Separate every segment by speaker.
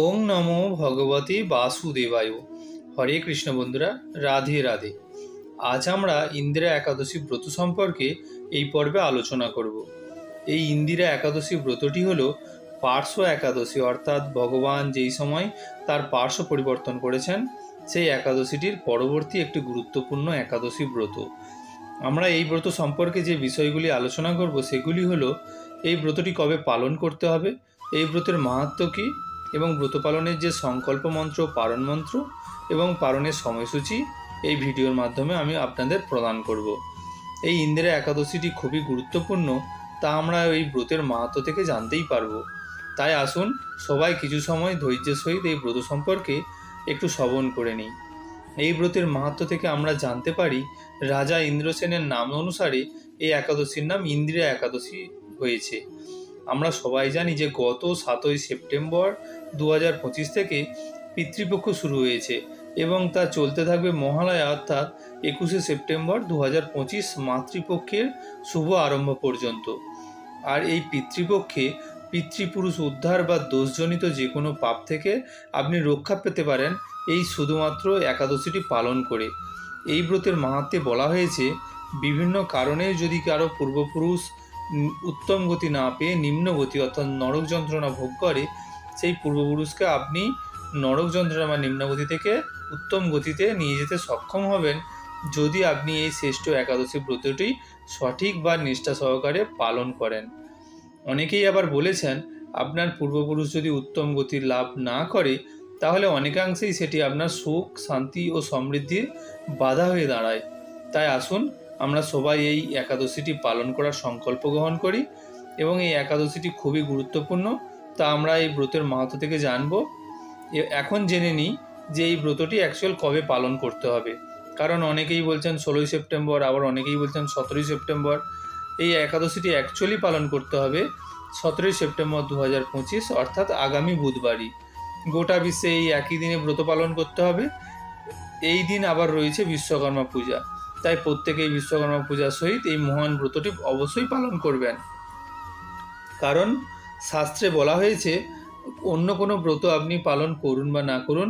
Speaker 1: ওং নমো ভগবতী বাসুদেবায়। হরে কৃষ্ণ বন্ধুরা, রাধে রাধে। আজ আমরা ইন্দিরা একাদশী ব্রত সম্পর্কে এই পর্বে আলোচনা করব। এই ইন্দিরা একাদশী ব্রতটি হল পার্শ্ব একাদশী, অর্থাৎ ভগবান যেই সময় তার পার্শ্ব পরিবর্তন করেছেন, সেই একাদশীটির পরবর্তী একটি গুরুত্বপূর্ণ একাদশী ব্রত। আমরা এই ব্রত সম্পর্কে যে বিষয়গুলি আলোচনা করব, সেগুলি হলো, এই ব্রতটি কবে পালন করতে হবে, এই ব্রতের মাহাত্ম কী এবং ব্রত পালনের যে সংকল্প মন্ত্র, পারণ মন্ত্র এবং পারণের সময়সূচি, এই ভিডিওর মাধ্যমে আমি আপনাদের প্রদান করব। এই ইন্দিরা একাদশীটি খুবই গুরুত্বপূর্ণ, তা আমরা এই ব্রতের মাহাত্ম থেকে জানতেই পারব। তাই আসুন, সবাই কিছু সময় ধৈর্যের সহিত এই ব্রত সম্পর্কে একটু শ্রবণ করে নিই। এই ব্রতের মাহাত্ম থেকে আমরা জানতে পারি, রাজা ইন্দ্রসেনের নাম অনুসারে এই একাদশীর নাম ইন্দিরা একাদশী হয়েছে। আমরা সবাই জানি যে গত সাতই সেপ্টেম্বর দু হাজার পঁচিশ থেকে পিতৃপক্ষ শুরু হয়েছে এবং তা চলতে থাকবে মহালয়া অর্থাৎ একুশে সেপ্টেম্বর দু হাজার পঁচিশ মাতৃপক্ষের শুভ আরম্ভ পর্যন্ত। আর এই পিতৃপক্ষে পিতৃপুরুষ উদ্ধার বা দোষজনিত যে কোনো পাপ থেকে আপনি রক্ষা পেতে পারেন, এই শুধুমাত্র একাদশীটি পালন করে। এই ব্রতের মাহাত্মে বলা হয়েছে, বিভিন্ন কারণে যদি কারও পূর্বপুরুষ উত্তম গতি না পেয়ে নিম্ন গতি অর্থাৎ নরক যন্ত্রণা ভোগ করে সেই পূর্বপুরুষকে আপনি নরক যন্ত্রণা বা নিম্নগতি থেকে উত্তম গতিতে নিয়ে যেতে সক্ষম হবেন যদি আপনি এই শ্রেষ্ঠ একাদশী ব্রতটি সঠিক বা নিষ্ঠা সহকারে পালন করেন। অনেকেই আবার বলেছেন, আপনার পূর্বপুরুষ যদি উত্তম গতির লাভ না করে, তাহলে অনেকাংশেই সেটি আপনার সুখ, শান্তি ও সমৃদ্ধির বাধা হয়ে দাঁড়ায়। তাই আসুন, আমরা সবাই এই একাদশীটি পালন করার সংকল্প গ্রহণ করি এবং এই একাদশীটি খুবই গুরুত্বপূর্ণ। তা আমরা এই ব্রতের মাহাত্ম থেকে জানব। এখন জেনে নিই যে এই ব্রতটি অ্যাকচুয়াল কবে পালন করতে হবে। কারণ অনেকেই বলছেন ষোলোই সেপ্টেম্বর, আবার অনেকেই বলছেন সতেরোই সেপ্টেম্বর। এই একাদশীটি অ্যাকচুয়ালি পালন করতে হবে সতেরোই সেপ্টেম্বর দু হাজার পঁচিশ, অর্থাৎ আগামী বুধবারই। গোটা বিশ্বে এই একই দিনে ব্রত পালন করতে হবে। এই দিন আবার রয়েছে বিশ্বকর্মা পূজা। তাই প্রত্যেকেই বিশ্বকর্মা পূজার সহিত এই মহান ব্রতটি অবশ্যই পালন করবেন। কারণ শাস্ত্রে বলা হয়েছে, অন্য কোনো ব্রত আপনি পালন করুন বা না করুন,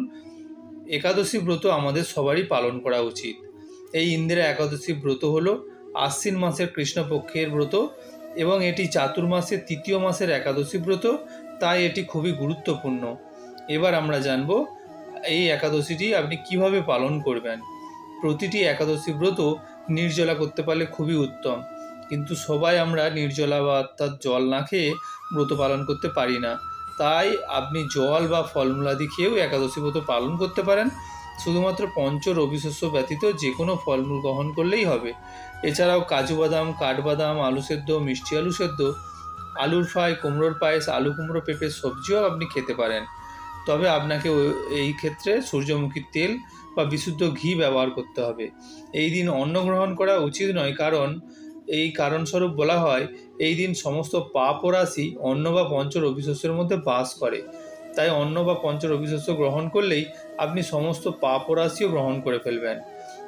Speaker 1: একাদশী ব্রত আমাদের সবারই পালন করা উচিত। এই ইন্দিরা একাদশী ব্রত হলো আশ্বিন মাসের কৃষ্ণপক্ষের ব্রত এবং এটি চাতুর্মাসের তৃতীয় মাসের একাদশী ব্রত, তাই এটি খুবই গুরুত্বপূর্ণ। এবার আমরা জানব, এই একাদশীটি আপনি কীভাবে পালন করবেন? প্রতিটি একাদশী ব্রত নির্জলা করতে পারলে খুবই উত্তম। কিন্তু সবাই আমরা নির্জলা বা অর্থাৎ জল না খেয়ে ব্রত পালন করতে পারি না। তাই আপনি জল বা ফলমূলাদি খেয়েও একাদশী ব্রত পালন করতে পারেন। শুধুমাত্র পঞ্চ রবিশস্য ব্যতীত যে কোনো ফলমূল গ্রহণ করলেই হবে। এছাড়াও কাজু বাদাম কাঠবাদাম আলু সেদ্ধ, মিষ্টি আলু সেদ্ধ, আলুর ফ্রাই, কুমড়োর পায়েস, আলু কুমড়ো পেঁপের সবজিও আপনি খেতে পারেন। তবে আপনাকে এই ক্ষেত্রে সূর্যমুখীর তেল বা বিশুদ্ধ ঘি ব্যবহার করতে হবে। এই দিন অন্ন গ্রহণ করা উচিত নয়, কারণ এই কারণস্বরূপ বলা হয়, এই দিন সমস্ত পাপ ও রাশি অন্ন বা পঞ্চ রবিশস্যের মধ্যে বাস করে। তাই অন্ন বা পঞ্চ রবিশস্য গ্রহণ করলেই আপনি সমস্ত পাপ ও রাশিও গ্রহণ করে ফেলবেন।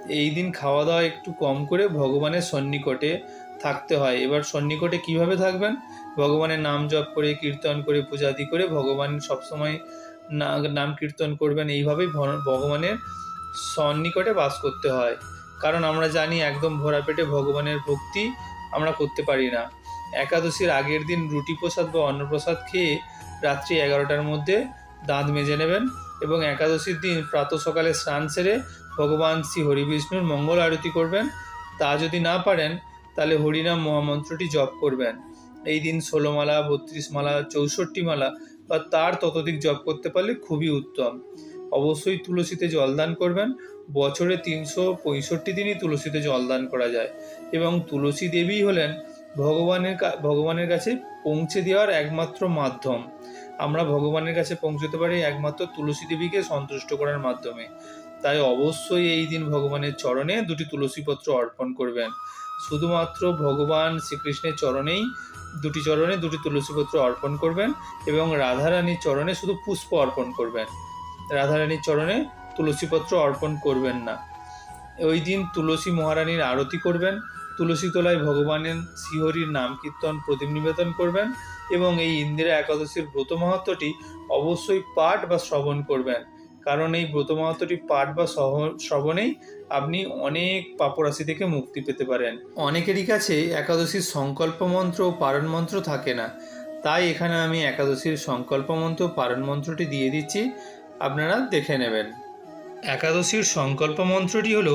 Speaker 1: এই দিন খাওয়া দাওয়া একটু কম করে ভগবানের সন্নিকটে থাকতে হয়। এবার সন্নিকটে কীভাবে থাকবেন? ভগবানের নাম জপ করে, কীর্তন করে, পূজাদি করে ভগবান সবসময় নাম কীর্তন করবেন। এইভাবেই ভগবানের সন্নিকটে বাস করতে হয়। কারণ আমরা জানি একদম ভরা পেটে ভগবানের ভক্তি আমরা করতে পারি না। একাদশীর আগের দিন রুটি প্রসাদ বা অন্নপ্রসাদ খেয়ে রাত্রি এগারোটার মধ্যে দাঁত মেজে নেবেন এবং একাদশীর দিন প্রাত সকালে স্নান সেরে ভগবান শ্রী হরিবিষ্ণুর মঙ্গল আরতি করবেন। তা যদি না পারেন, তাহলে হরিনাম মহামন্ত্রটি জপ করবেন। এই দিন ষোলো মালা, বত্রিশ মালা, চৌষট্টি মালা বা তার ততোধিক জপ করতে পারলে খুবই উত্তম। অবশ্যই তুলসীতে জলদান করবেন। বছরে তিনশো পঁয়ষট্টি দিনই তুলসীতে জলদান করা যায়। এবং তুলসী দেবী হলেন ভগবানের ভগবানের কাছে পৌঁছে দেওয়ার একমাত্র মাধ্যম। আমরা ভগবানের কাছে পৌঁছতে পারি একমাত্র তুলসী দেবীকে সন্তুষ্ট করার মাধ্যমে। তাই অবশ্যই এই দিন ভগবানের চরণে দুটি তুলসীপত্র অর্পণ করবেন। শুধুমাত্র ভগবান শ্রীকৃষ্ণের চরণেই দুটি চরণে দুটি তুলসীপত্র অর্পণ করবেন এবং রাধারানীর চরণে শুধু পুষ্প অর্পণ করবেন। রাধারানীর চরণে তুলসীপত্র অর্পণ করবেন না। ওই দিন তুলসী মহারানীর আরতি করবেন তুলসী তলায় ভগবানের শ্রীহরির নাম কীর্তন প্রদীপ নিবেদন করবেন এবং এই ইন্দিরা একাদশীর ব্রত মাহাত্মটি অবশ্যই পাঠ বা শ্রবণ করবেন। কারণ এই ব্রত মাহাত্মটি পাঠ বা শ্রবণেই আপনি অনেক পাপরাশি থেকে মুক্তি পেতে পারেন। অনেকেরই কাছে একাদশীর সংকল্প মন্ত্র ও পারণ মন্ত্র থাকে না। তাই এখানে আমি একাদশীর সংকল্প মন্ত্র পারণ মন্ত্রটি দিয়ে দিচ্ছি। আপনারা দেখে নেবেন। একাদশীর সংকল্প মন্ত্রটি হল,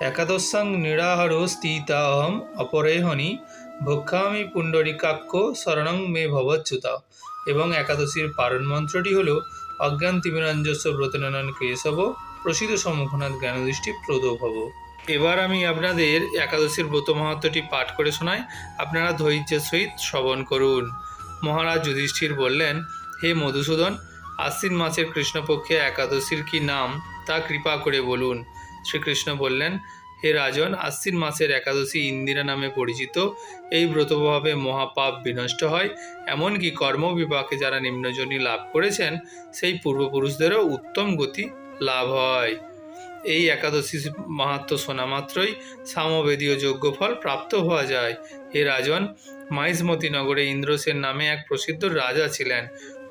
Speaker 1: একাদশাং নিরাহার স্থিতাহম অপরেহনি ভক্ষামি পুণ্ডরিকাক্ষ শরণং মে ভবচ্যুতা। এবং একাদশীর পারণ মন্ত্রটি হল, অজ্ঞান তিমিরঞ্জস্ব ব্রতনয়ন কেশব প্রসিদ্ধ সম্মুখনাথ জ্ঞানদৃষ্টি প্রদ ভব এবার আমি আপনাদের একাদশীর ব্রত মাহাত্মটি পাঠ করে শোনাই। আপনারা ধৈর্যের সহিত শ্রবণ করুন। মহারাজ যুধিষ্ঠির বললেন, হে মধুসূদন আশ্বিন মাসের কৃষ্ণপক্ষে একাদশীর কি নাম, তা কৃপা করে বলুন। শ্রীকৃষ্ণ বললেন, হে রাজন, আশ্বিন মাসের একাদশী ইন্দিরা নামে পরিচিত। এই ব্রতভাবে মহাপাপ বিনষ্ট হয়। এমনকি কর্মবিপাকে যারা নিম্নজনী লাভ করেছেন, সেই পূর্বপুরুষদেরও উত্তম গতি লাভ হয়। এই একাদশী মাহাত্ম শোনা মাত্রই সামবেদীয় যজ্ঞফল প্রাপ্ত হওয়া যায়। হে রাজন, মাইজমতি নগরে ইন্দ্রসেন নামে এক প্রসিদ্ধ রাজা ছিলেন।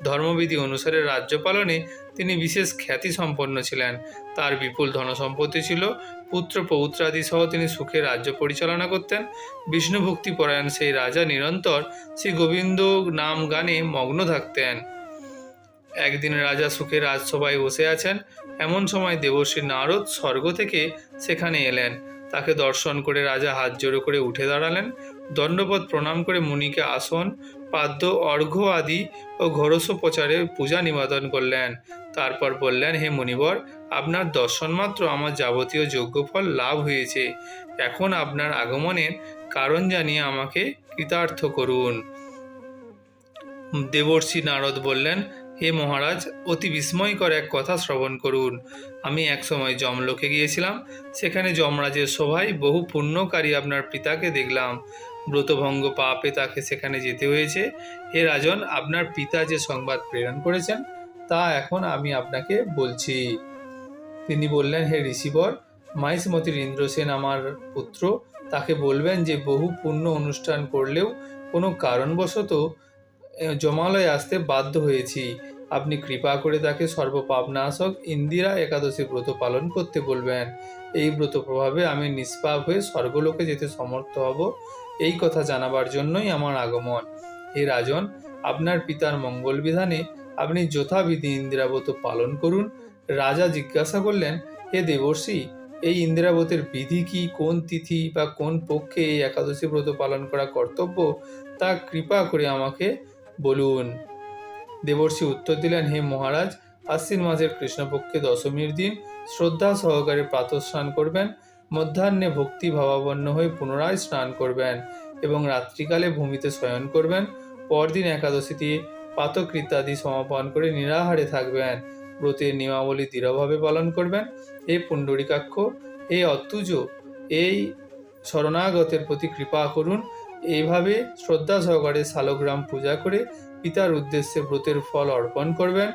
Speaker 1: ধর্মবিধি অনুসারে রাজ্য পালনে তিনি বিশেষ খ্যাতি সম্পন্ন ছিলেন। তার বিপুল ধনসম্পত্তি ছিল, পুত্র পৌত্রাদি সহ তিনি সুখে রাজ্য পরিচালনা করতেন। বিষ্ণু ভক্তি পরায়ণ সেই রাজা নিরন্তর শ্রী গোবিন্দ নাম গানে মগ্ন থাকতেন। একদিন রাজা সুখে রাজসভায় বসে আছেন। এমন সময় দেবশ্রী নারদ স্বর্গ থেকে সেখানে এলেন। তাকে দর্শন করে রাজা হাত জোড়ো করে উঠে দাঁড়ালেন। দণ্ডপদ প্রণাম করে মুনিকে আসন পাদ্য, অর্ঘ্য আদি ও ঘোরসোপচারে পূজা নিবেদন করলেন। তারপর বললেন, হে মুনিবর, আপনার দর্শন মাত্র আমার যাবতীয় যজ্ঞফল লাভ হয়েছে। এখন আপনার আগমনের কারণ জানিয়ে আমাকে কৃতার্থ করুন। দেবর্ষি নারদ বললেন, হে মহারাজ, অতি বিস্ময়কর এক কথা শ্রবণ করুন। আমি একসময় যমলোকে গিয়েছিলাম। সেখানে যমরাজের সভায় বহু পুণ্যকারী আপনার পিতাকে দেখলাম। ব্রতভঙ্গ পাপে তাকে সেখানে যেতে হয়েছে। হে রাজন, আপনার পিতা যে সংবাদ প্রেরণ করেছেন, তা এখন আমি আপনাকে বলছি। তিনি বললেন, হে ঋষিবর মাইসমতির ইন্দ্রসেন আমার পুত্র, তাকে বলবেন যে বহু পুণ্য অনুষ্ঠান করলেও কোনো কারণবশত জমালয়ে আসতে বাধ্য হয়েছি। আপনি কৃপা করে তাকে সর্বপাপনাশক ইন্দিরা একাদশী ব্রত পালন করতে বলবেন। এই ব্রত প্রভাবে আমি নিষ্পাপ হয়ে স্বর্গলোকে যেতে সমর্থ হব। এই কথা জানাবার জন্যই আমার আগমন। হে রাজন, আপনার পিতার মঙ্গল বিধানে আপনি যথাবিধি ইন্দিরাব্রত পালন করুন। রাজা জিজ্ঞাসা করলেন, হে দেবর্ষি, এই ইন্দিরাবতের বিধি কি? কোন তিথি বা কোন পক্ষে এই একাদশী ব্রত পালন করা কর্তব্য? তা কৃপা করে আমাকে বলুন। দেবর্ষি উত্তর দিলেন, হে মহারাজ, আশ্বিন মাসের কৃষ্ণপক্ষে দশমীর দিন শ্রদ্ধা সহকারে প্রাতঃস্নান করবেন। মধ্যাহ্নে ভক্তি ভাবাপন্ন হয়ে পুনরায় স্নান করবেন এবং রাত্রিকালে ভূমিতে শয়ন করবেন। পরদিন একাদশীতে পাতকৃত্যাদি সমাপন করে নিরাহারে থাকবেন। ব্রতের নিয়মাবলী দৃঢ়ভাবে পালন করবেন। হে পুণ্ডরিকাক্ষ, হে অত্যুজ, এই শরণাগতের প্রতি কৃপা করুন। এইভাবে শ্রদ্ধা সহকারে শালগ্রাম পূজা করে পিতার উদ্দেশ্যে ব্রতের ফল অর্পণ করবেন।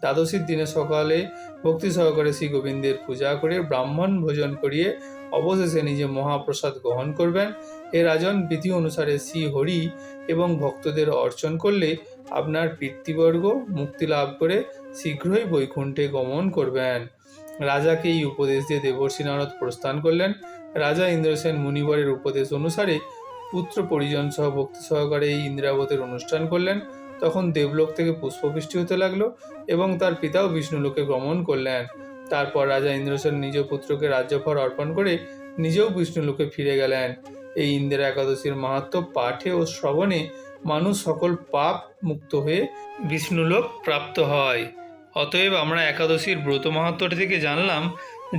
Speaker 1: দ্বাদশীর দিনে সকালে ভক্তি সহকারে শ্রী গোবিন্দের পূজা করে ব্রাহ্মণ ভোজন করিয়ে অবশেষে নিজে মহাপ্রসাদ গ্রহণ করবেন। এ রাজন, বিধি অনুসারে শ্রী হরি এবং ভক্তদের অর্চন করলে আপনার পিতৃবর্গ মুক্তি লাভ করে শীঘ্রই বৈকুণ্ঠে গমন করবেন। রাজাকে এই উপদেশ দিয়ে দেবর্ষী নারদ প্রস্থান করলেন। রাজা ইন্দ্রসেন মুনিবরের উপদেশ অনুসারে পুত্র পরিজন সহ ভক্তি সহকারে এই ইন্দ্রাবতের অনুষ্ঠান করলেন। তখন দেবলোক থেকে পুষ্পবৃষ্টি হতে লাগল এবং তার পিতাও বিষ্ণুলোকে গমন করলেন। তারপর রাজা ইন্দ্রসেন নিজ পুত্রকে রাজ্যভার অর্পণ করে নিজেও বিষ্ণুলোকে ফিরে গেলেন। এই ইন্দিরা একাদশীর মাহাত্ম পাঠে ও শ্রবণে মানুষ সকল পাপ মুক্ত হয়ে বিষ্ণুলোক প্রাপ্ত হয়। অতএব আমরা একাদশীর ব্রত মাহাত্মটি থেকে জানলাম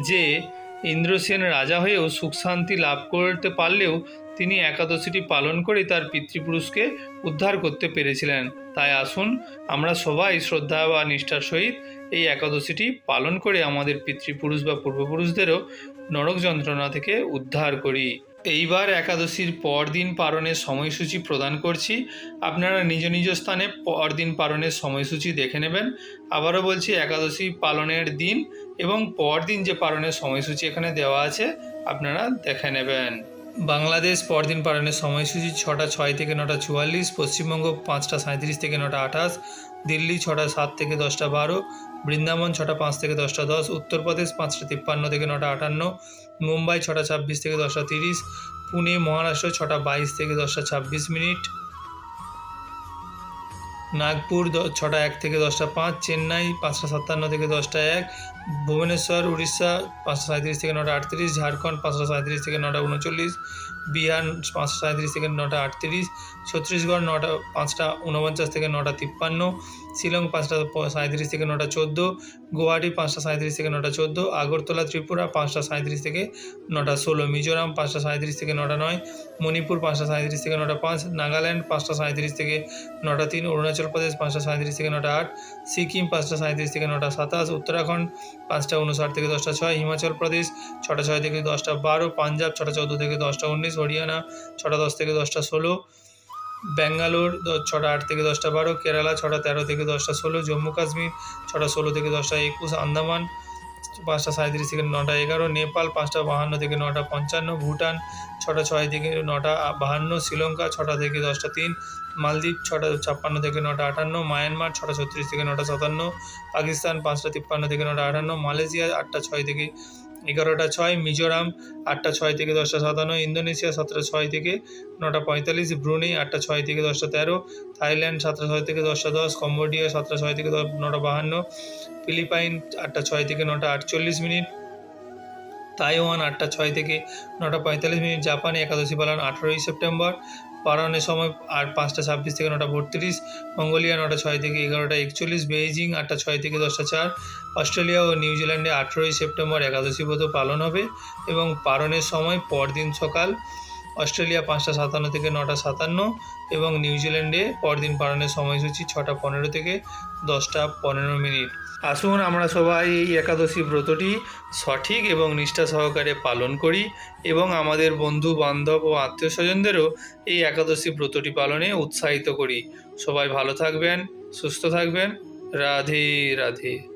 Speaker 1: যে ইন্দ্রসেন রাজা হয়েও সুখ শান্তি লাভ করতে পারলেও তিনি একাদশীটি পালন করে তার পিতৃপুরুষকে উদ্ধার করতে পেরেছিলেন। তাই আসুন আমরা সবাই শ্রদ্ধা বা নিষ্ঠার সহিত এই একাদশীটি পালন করে আমাদের পিতৃপুরুষ বা পূর্বপুরুষদেরও নরক যন্ত্রণা থেকে উদ্ধার করি। এইবার একাদশীর পরদিন পালনের সময়সূচি প্রদান করছি। আপনারা নিজ নিজ স্থানে পরদিন পালনের সময়সূচি দেখে নেবেন। আবারও বলছি, একাদশী পালনের দিন এবং পরদিন যে পালনের সময়সূচি এখানে দেওয়া আছে, আপনারা দেখে নেবেন। বাংলাদেশ পরদিন পালনের সময়সূচি ছটা ছয় থেকে নটা চুয়াল্লিশ, পশ্চিমবঙ্গ পাঁচটা সাঁত্রিশ থেকে নটা আঠাশ, দিল্লি ছটা সাত থেকে দশটা বারো, বৃন্দাবন ছটা পাঁচ থেকে দশটা দশ, উত্তরপ্রদেশ পাঁচটা তিপ্পান্ন থেকে নটা আটান্ন, মুম্বাই ছটা ছাব্বিশ থেকে দশটা তিরিশ, পুনে, মহারাষ্ট্র ছটা বাইশ থেকে দশটা ছাব্বিশ মিনিট, নাগপুর ছটা এক থেকে দশটা পাঁচ, চেন্নাই পাঁচটা সাতান্ন থেকে দশটা এক ভুবনেশ্বর উড়িষ্যা পাঁচটা সাঁত্রিশ থেকে নটা আটত্রিশ ঝাড়খণ্ড পাঁচটা সাঁত্রিশ থেকে নটা উনচল্লিশ বিহার পাঁচটা সাঁত্রিশ থেকে নটা আটত্রিশ ছত্তিশগড় নটা পাঁচটা উনপঞ্চাশ থেকে নটা তিপ্পান্ন শিলং পাঁচটা সাঁত্রিশ থেকে নটা চোদ্দ গুয়াহাটি পাঁচটা সাঁত্রিশ থেকে নটা চোদ্দ আগরতলা ত্রিপুরা পাঁচটা সাঁত্রিশ থেকে নটা ষোলো মিজোরাম পাঁচটা সাঁত্রিশ থেকে নটা নয় মণিপুর পাঁচটা সাঁত্রিশ থেকে নটা পাঁচ নাগাল্যান্ড পাঁচটা সাঁত্রিশ থেকে নটা তিন অরুণাচল প্রদেশ পাঁচটা সাঁত্রিশ থেকে নটা আট সিকিম পাঁচটা সাঁত্রিশ থেকে নটা সাতাশ উত্তরাখণ্ড পাঁচটা উনষাট থেকে দশটা ছয়, হিমাচল প্রদেশ ছটা ছয় থেকে দশটা বারো, পাঞ্জাব ছটা চৌদ্দ থেকে দশটা উনিশ, হরিয়ানা ছটা দশ থেকে দশটা ষোলো, ব্যাঙ্গালোর ছটা আট থেকে দশটা বারো, কেরালা ছটা তেরো থেকে দশটা ষোলো, জম্মু কাশ্মীর ছটা ষোলো থেকে দশটা একুশ, আন্দামান পাঁচটা সাঁত্রিশ থেকে নটা এগারো, নেপাল পাঁচটা বাহান্ন থেকে নটা পঞ্চান্ন, ভুটান ছটা ছয় থেকে নটা বাহান্ন, শ্রীলঙ্কা ছটা থেকে দশটা তিন, মালদ্বীপ ছটা ছাপ্পান্ন থেকে নটা আটান্ন, মায়ানমার ছটা ছত্রিশ থেকে নটা সাতান্ন, পাকিস্তান পাঁচটা তিপ্পান্ন থেকে নটা আটান্ন, মালয়েশিয়া আটটা ছয় থেকে এগারোটা ছয়, মিজোরাম আটটা ছয় থেকে দশটা সাতান্ন, ইন্দোনেশিয়া সাতটা ছয় থেকে নটা পঁয়তাল্লিশ, ব্রুনেই আটটা ছয় থেকে দশটা তেরো, থাইল্যান্ড সাতটা ছয় থেকে দশটা দশ, কম্বোডিয়া সাতটা ছয় থেকে নটা বাহান্ন, ফিলিপাইন আটটা ছয় থেকে নটা আটচল্লিশ মিনিট, তাইওয়ান আটটা ছয় থেকে নটা পঁয়তাল্লিশ মিনিট, জাপানে একাদশী পালন আঠেরোই সেপ্টেম্বর পালনের সময় আর পাঁচটা ছাব্বিশ থেকে নটা বত্রিশ, মঙ্গোলিয়া নটা ছয় থেকে এগারোটা একচল্লিশ, বেইজিং আটটা ছয় থেকে দশটা চার, অস্ট্রেলিয়া ও নিউজিল্যান্ডে আঠেরোই সেপ্টেম্বর একাদশী ব্রত পালন হবে এবং পারণের সময় পরদিন সকাল অস্ট্রেলিয়া পাঁচটা সাতান্ন থেকে নটা সাতান্ন এবং নিউজিল্যান্ডে পরদিন পালনের সময়সূচি ছটা পনেরো থেকে দশটা পনেরো মিনিট। আসুন আমরা সবাই এই একাদশী ব্রতটি সঠিক এবং নিষ্ঠা সহকারে পালন করি এবং আমাদের বন্ধু, বান্ধব ও আত্মীয় স্বজনদেরও এই একাদশী ব্রতটি পালনে উৎসাহিত করি। সবাই ভালো থাকবেন, সুস্থ থাকবেন। রাধে রাধে।